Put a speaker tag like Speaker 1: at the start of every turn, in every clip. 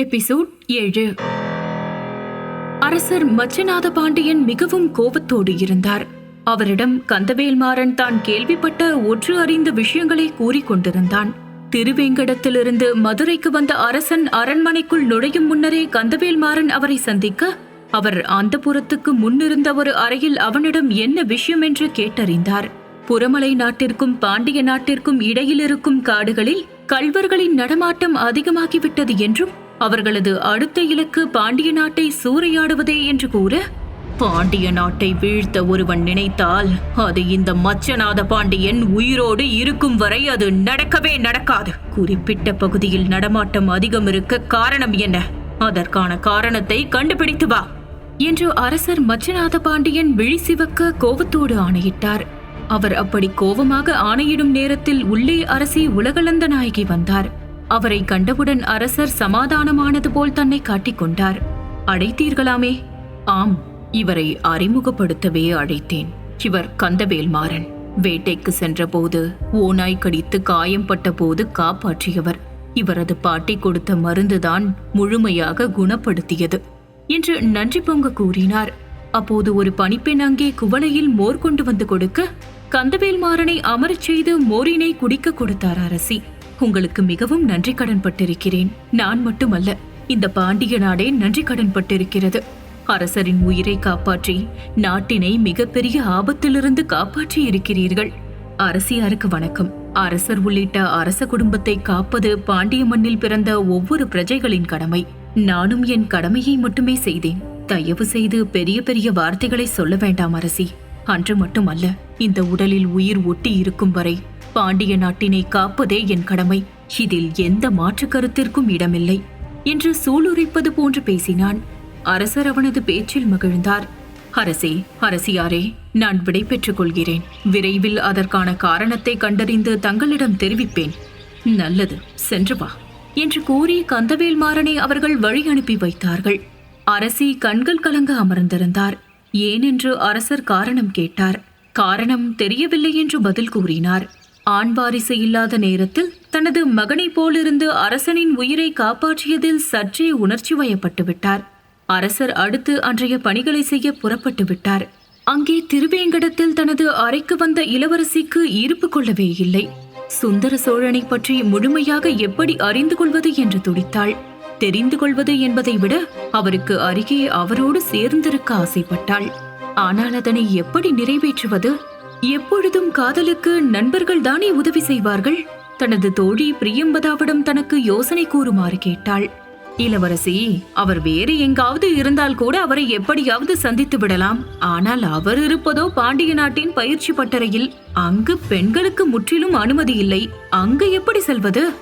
Speaker 1: Episode ஏழு. அரசர் மச்சநாத பாண்டியன் மிகவும் கோபத்தோடு இருந்தார். அவரிடம் கந்தவேல்மாறன் தான் கேள்விப்பட்ட ஒற்று அறிந்த விஷயங்களை கூறிக்கொண்டிருந்தான் திருவேங்கடத்திலிருந்து மதுரைக்கு வந்த அரசன் அரண்மனைக்குள் நுழையும் முன்னரே கந்தவேல்மாறன் அவரை சந்திக்க அவர் அந்த புறத்துக்கு முன்னிருந்த ஒரு அறையில் அவனிடம் என்ன விஷயம் என்று கேட்டறிந்தார். புறமலை நாட்டிற்கும் பாண்டிய நாட்டிற்கும் இடையில் இருக்கும் காடுகளில் கல்வர்களின் நடமாட்டம் அதிகமாகிவிட்டது என்றும் அவர்களது அடுத்த இலக்கு பாண்டிய நாட்டை சூறையாடுவதே என்று கூற பாண்டிய நாட்டை வீழ்த்த ஒருவன் நினைத்தால் அது இந்த மச்சநாத பாண்டியன் உயிரோடு இருக்கும் வரை அது நடக்கவே நடக்காது. குறிப்பிட்ட பகுதியில் நடமாட்டம் அதிகம் இருக்க காரணம் என்ன? அதற்கான காரணத்தை கண்டுபிடித்து வா என்று அரசர் மச்சநாத பாண்டியன் விழி சிவக்க கோபத்தோடு ஆணையிட்டார். அவர் அப்படி கோபமாக ஆணையிடும் நேரத்தில் உள்ளே அரசி உலகளந்த நாயகி வந்தார். அவரை கண்டவுடன் அரசர் சமாதானமானது போல் தன்னை காட்டிக்கொண்டார் அழைத்தீர்களாமே ஆம் இவரை அறிமுகப்படுத்தவே அழைத்தேன். இவர் கந்தவேல்மாறன் வேட்டைக்கு சென்றபோது ஓநாய் கடித்து காயம்பட்ட போது காப்பாற்றியவர். இவரது பாட்டி கொடுத்த மருந்துதான் முழுமையாக குணப்படுத்தியது என்று நன்றி பொங்க கூறினார். அப்போது ஒரு பணிப்பெண் அங்கே குவளையில் மோர் கொண்டு வந்து கொடுக்க கந்தவேல்மாறனை அமரச் செய்து மோரினை குடிக்க கொடுத்தார் அரசி. உங்களுக்கு மிகவும் நன்றி கடன் பட்டிருக்கிறேன். நான் மட்டுமல்ல இந்த பாண்டிய நாடே நன்றி கடன் பட்டிருக்கிறது. அரசரின் உயிரை காப்பாற்றி நாட்டினை மிகப்பெரிய ஆபத்திலிருந்து காப்பாற்றி இருக்கிறீர்கள். அரசியாருக்கு வணக்கம். அரசர் உள்ளிட்ட அரச குடும்பத்தை காப்பது பாண்டிய மண்ணில் பிறந்த ஒவ்வொரு பிரஜைகளின் கடமை. நானும் என் கடமையை மட்டுமே செய்தேன். தயவு செய்து பெரிய பெரிய வார்த்தைகளை சொல்ல வேண்டாம் அரசி. அன்று மட்டுமல்ல இந்த உடலில் உயிர் ஒட்டி இருக்கும் வரை பாண்டிய நாட்டினை காப்பதே என் கடமை. இதில் எந்த மாற்று கருத்திற்கும் இடமில்லை. என்று சூளுரைப்பது போன்று பேசினான். அரசர் அவனது பேச்சில் மகிழ்ந்தார். அரசே அரசியாரே நான் விடை பெற்றுக் கொள்கிறேன். விரைவில் அதற்கான காரணத்தை கண்டறிந்து தங்களிடம் தெரிவிப்பேன். நல்லது சென்று வா என்று கூறி கந்தவேல்மாறனை அவர்கள் வழி அனுப்பி வைத்தார்கள். அரசி கண்கள் கலங்க அமர்ந்திருந்தார். ஏனென்று அரசர் காரணம் கேட்டார். காரணம் தெரியவில்லை என்று பதில் கூறினார். ஆண் வாரிசு இல்லாத நேரத்தில் தனது மகனைப் போலிருந்து அரசனின் உயிரை காப்பாற்றியதில் சற்றே உணர்ச்சி வயப்பட்டு விட்டார். அரசர் அடுத்து அன்றைய பணிகளை செய்ய புறப்பட்டு விட்டார். அங்கே திருவேங்கடத்தில் தனது அறைக்கு வந்த இளவரசிக்கு ஈர்ப்பு கொள்ளவே இல்லை. சுந்தர சோழனை பற்றி முழுமையாக எப்படி அறிந்து கொள்வது என்று துடித்தாள். தெரிந்து கொள்வது என்பதை விட அவருக்கு அருகே அவரோடு சேர்ந்திருக்க ஆசைப்பட்டாள். ஆனால் அதனை எப்படி நிறைவேற்றுவது? எப்பொழுதும் காதலுக்கு நண்பர்கள் தானே உதவி செய்வார்கள்? தனது தோழி பிரியம்பதாவிடம் தனக்கு யோசனை கூறுமாறு கேட்டாள். இளவரசி அவர் வேறு எங்காவது இருந்தால் கூட அவரை எப்படியாவது சந்தித்து விடலாம். ஆனால் அவர் இருப்பதோ பாண்டிய நாட்டின் பயிற்சி பட்டறையில். அங்கு பெண்களுக்கு முற்றிலும் அனுமதி இல்லை. அங்கு எப்படி செல்வது?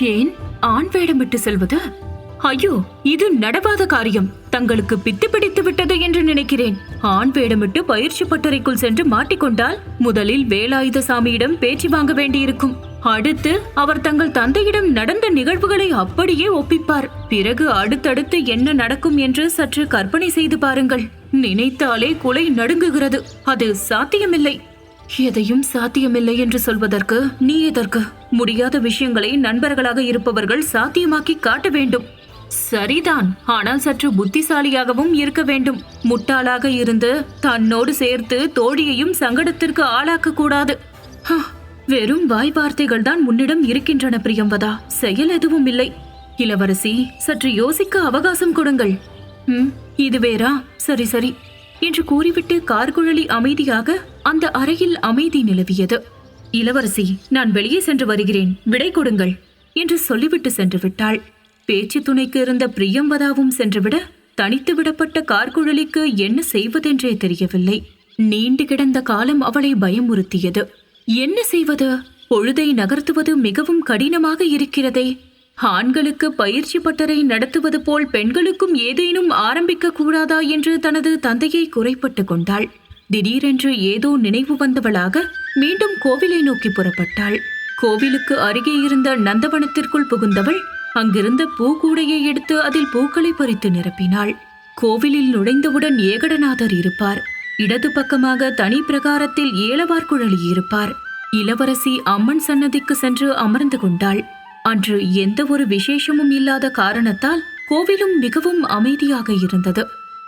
Speaker 1: ஏன் ஆண் வேடமிட்டு செல்வது? ஐயோ இது நடவாத காரியம். தங்களுக்கு பித்து பிடித்து விட்டது என்று நினைக்கிறேன். ஆண் வேடமிட்டு பயிற்சி பட்டறைக்குள் சென்று மாட்டிக்கொண்டால் முதலில் வேலாயுத சாமியிடம் பேச்சு வாங்க வேண்டியிருக்கும். அடுத்து அவர் தங்கள் தந்தையிடம் நடந்த நிகழ்வுகளை அப்படியே ஒப்பிப்பார். பிறகு அடுத்தடுத்து என்ன நடக்கும் என்று சற்று கற்பனை செய்து பாருங்கள். நினைத்தாலே குலை நடுங்குகிறது. அது சாத்தியமில்லை. எதையும் சாத்தியமில்லை என்று சொல்வதற்கு நீ எதற்கு? முடியாத விஷயங்களை நண்பர்களாக இருப்பவர்கள் சாத்தியமாக்கி காட்ட வேண்டும். சரிதான். ஆனால் சற்று புத்திசாலியாகவும் இருக்க வேண்டும். முட்டாளாக இருந்து தன்னோடு சேர்த்து தோழியையும் சங்கடத்திற்கு ஆளாக்க கூடாது வெறும் வாய் வார்த்தைகள் தான் உன்னிடம் இருக்கின்றன பிரியம்பதா. செயல் எதுவும் இல்லை. இளவரசி சற்று யோசிக்க அவகாசம் கொடுங்கள். ம் இது வேறா? சரி சரி. என்று கூறிவிட்டு கார்குழலி அமைதியாக அந்த அறையில் அமைதி நிலவியது. இளவரசி நான் வெளியே சென்று வருகிறேன். விடை கொடுங்கள். என்று சொல்லிவிட்டு சென்று விட்டாள். பேச்சு துணைக்கு இருந்த பிரியம்பதாவும் சென்றுவிட தனித்து விடப்பட்ட கார்குழலிக்கு என்ன செய்வதென்றே தெரியவில்லை. நீண்டு கிடந்த காலம் அவளை பயமுறுத்தியது. என்ன செய்வது? பொழுதை நகர்த்துவது மிகவும் கடினமாக இருக்கிறதே. ஆண்களுக்கு பயிற்சி பட்டறை நடத்துவது போல் பெண்களுக்கும் ஏதேனும் ஆரம்பிக்க கூடாதா என்று தனது தந்தையை குறைப்பட்டு கொண்டாள். திடீரென்று ஏதோ நினைவு வந்தவளாக மீண்டும் கோவிலை நோக்கி புறப்பட்டாள். கோவிலுக்கு அருகே இருந்த நந்தவனத்திற்குள் புகுந்தவள் அங்கிருந்த பூக்கூடையை எடுத்து அதில் பூக்களை பறித்து நிரப்பினாள். கோவிலில் நுழைந்தவுடன் ஏகடநாதர் இருப்பார். இடது பக்கமாக தனி பிரகாரத்தில் ஏலவார் குழலி இருப்பார். இளவரசி அம்மன் சன்னதிக்கு சென்று அமர்ந்து கொண்டாள். அன்று எந்த ஒரு விசேஷமும் இல்லாத காரணத்தால் கோவிலும் மிகவும் அமைதியாக இருந்தது.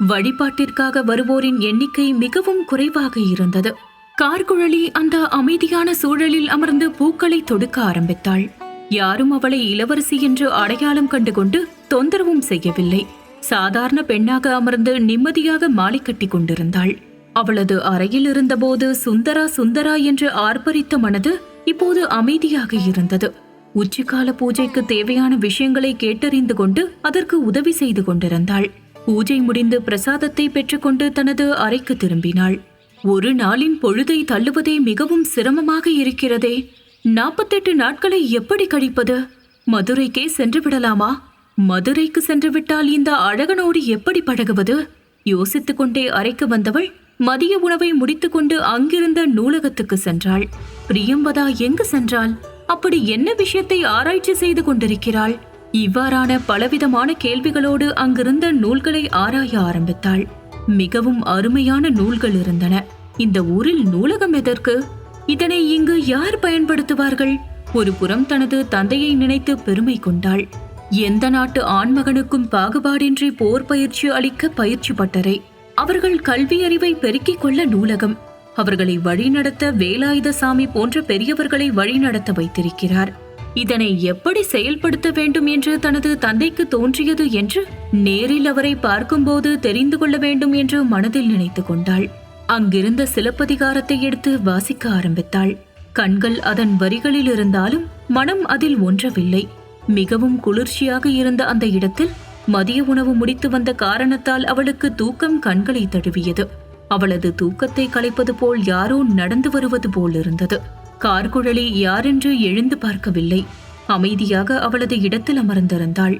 Speaker 1: வழிபாட்டிற்காக வருவோரின் எண்ணிக்கை மிகவும் குறைவாக இருந்தது. கார்குழலி அந்த அமைதியான சூழலில் அமர்ந்து பூக்களை தொடுக்க ஆரம்பித்தாள். யாரும் அவளை இளவரசி என்று அடையாளம் கண்டுகொண்டு தொந்தரவும் செய்யவில்லை. சாதாரண பெண்ணாக அமர்ந்து நிம்மதியாக மாலை கட்டி கொண்டிருந்தாள். அவளது அறையில் இருந்தபோது சுந்தரா சுந்தரா என்று ஆர்ப்பரித்த மனது இப்போது அமைதியாக இருந்தது. உச்சிக்கால பூஜைக்கு தேவையான விஷயங்களை கேட்டறிந்து கொண்டு அதற்கு உதவி செய்து கொண்டிருந்தாள். பூஜை முடிந்து பிரசாதத்தை பெற்றுக்கொண்டு தனது அறைக்கு திரும்பினாள். ஒரு நாளின் பொழுதை தள்ளுவதே மிகவும் சிரமமாக இருக்கிறதே. நாற்பத்தெட்டு நாட்களை எப்படி கழிப்பது? மதுரைக்கே சென்று விடலாமா? மதுரைக்கு சென்று விட்டால் இந்த அழகனோடு எப்படி பழகுவது? யோசித்துக் கொண்டே அறைக்கு வந்தவள் மதிய உணவை முடித்துக்கொண்டு அங்கிருந்த நூலகத்துக்கு சென்றாள். பிரியம்பதா எங்கு சென்றாள்? அப்படி என்ன விஷயத்தை ஆராய்ச்சி செய்து கொண்டிருக்கிறாள்? இவ்வாறான பலவிதமான கேள்விகளோடு அங்கிருந்த நூல்களை ஆராய ஆரம்பித்தாள். மிகவும் அருமையான நூல்கள் இருந்தன. இந்த ஊரில் நூலகம் எதற்கு? இதனை இங்கு யார் பயன்படுத்துவார்கள்? ஒரு புறம் தனது தந்தையை நினைத்து பெருமை கொண்டாள். எந்த நாட்டு ஆண்மகனுக்கும் பாகுபாடின்றி போர் பயிற்சி அளிக்க பயிற்சி பட்டறை அவர்கள் கல்வி அறிவை பெருக்கிக் கொள்ள நூலகம். அவர்களை வழிநடத்த வேலாயுதசாமி போன்ற பெரியவர்களை வழிநடத்த வைத்திருக்கிறார். இதனை எப்படி செயல்படுத்த வேண்டும் என்று தனது தந்தைக்கு தோன்றியது என்று நேரில் அவரை பார்க்கும்போது தெரிந்து கொள்ள வேண்டும் என்று மனதில் நினைத்து கொண்டாள். அங்கிருந்த சிலப்பதிகாரத்தை எடுத்து வாசிக்க ஆரம்பித்தாள். கண்கள் அதன் வரிகளில் இருந்தாலும் மனம் அதில் ஒன்றவில்லை. மிகவும் குளிர்ச்சியாக இருந்த அந்த இடத்தில் மதிய உணவு முடித்து வந்த காரணத்தால் அவளுக்கு தூக்கம் கண்களை தழுவியது. அவளது தூக்கத்தை கலைப்பது போல் யாரோ நடந்து வருவது போல் இருந்தது. கார்குழலி யாரென்று எழுந்து பார்க்கவில்லை. அமைதியாக அவளது இடத்தில் அமர்ந்திருந்தாள்.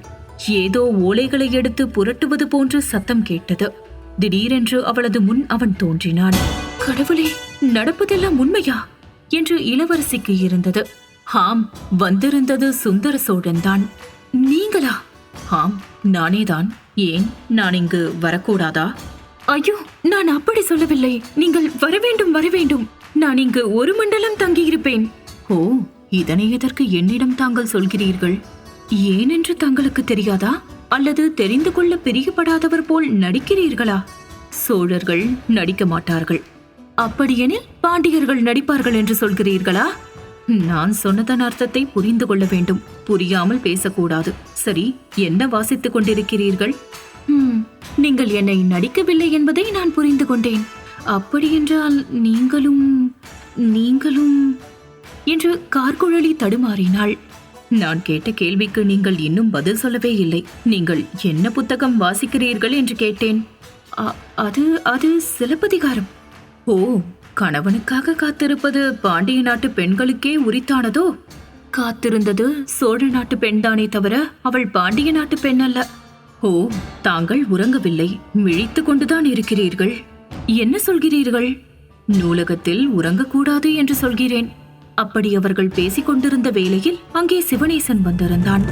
Speaker 1: ஏதோ ஓலைகளை எடுத்து புரட்டுவது போன்று சத்தம் கேட்டது. திடீரென்று அவளது முன் அவன் தோன்றினான். கடவுளே நடப்பதெல்லாம் உண்மையா? என்று இளவரசிக்கு இருந்தது. ஆம் வந்திருந்தது சுந்தர சோழன்தான் நீங்களா? ஆம் நானேதான் ஏன் நான் இங்கு வரக்கூடாதா? ஐயோ நான் அப்படி சொல்லவில்லை. நீங்கள் வரவேண்டும் வரவேண்டும். நான் இங்கு ஒரு மண்டலம் தங்கியிருப்பேன். ஓ இதனை எதற்கு என்னிடம் தாங்கள் சொல்கிறீர்கள்? ஏனென்று தங்களுக்கு தெரியாதா? அல்லது தெரிந்து கொள்ள பிரியப்படாதவர் போல் நடிக்கிறீர்களா? சோழர்கள் நடிக்க மாட்டார்கள். அப்படியெனில் பாண்டியர்கள் நடிப்பார்கள் என்று சொல்கிறீர்களா? நான் சொன்னதன் அர்த்தத்தை புரிந்து கொள்ள வேண்டும். புரியாமல் பேசக்கூடாது. சரி என்ன வாசித்துக் கொண்டிருக்கிறீர்கள்? நீங்கள் என்னை நடிக்கவில்லை என்பதை நான் புரிந்து கொண்டேன். அப்படியென்றால் நீங்களும் நீங்களும் என்று கார்குழலி தடுமாறினாள். நான் கேட்ட கேள்விக்கு நீங்கள் இன்னும் பதில் சொல்லவே இல்லை. நீங்கள் என்ன புத்தகம் வாசிக்கிறீர்கள் என்று கேட்டேன். "அ- அது அது சிலப்பதிகாரம். ஓ கணவனுக்காக காத்திருப்பது பாண்டிய நாட்டு பெண்களுக்கே உரித்தானதோ? காத்திருந்தது சோழ நாட்டு பெண்தானே தவிர அவள் பாண்டிய நாட்டு பெண் அல்ல. ஓ தாங்கள் உறங்கவில்லை. விழித்துக் கொண்டுதான் இருக்கிறீர்கள். என்ன சொல்கிறீர்கள்? நூலகத்தில் உறங்கக்கூடாது என்று சொல்கிறேன். அப்படி அவர்கள் பேசிக் கொண்டிருந்த வேளையில் அங்கே சிவனேசன் வந்திருந்தான்.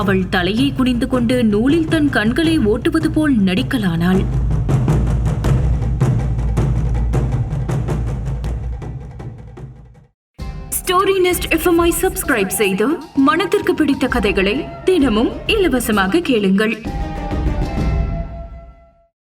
Speaker 1: அவள் தலையை குனிந்து கொண்டு நூலில் தன் கண்களை ஓட்டுவது போல் நடிக்கலானாள். ஸ்டோரி நெஸ்ட் எஃப்எம்ஐ சப்ஸ்கிரைப் செய்து மனத்திற்கு பிடித்த கதைகளை தினமும் இலவசமாக கேளுங்கள்.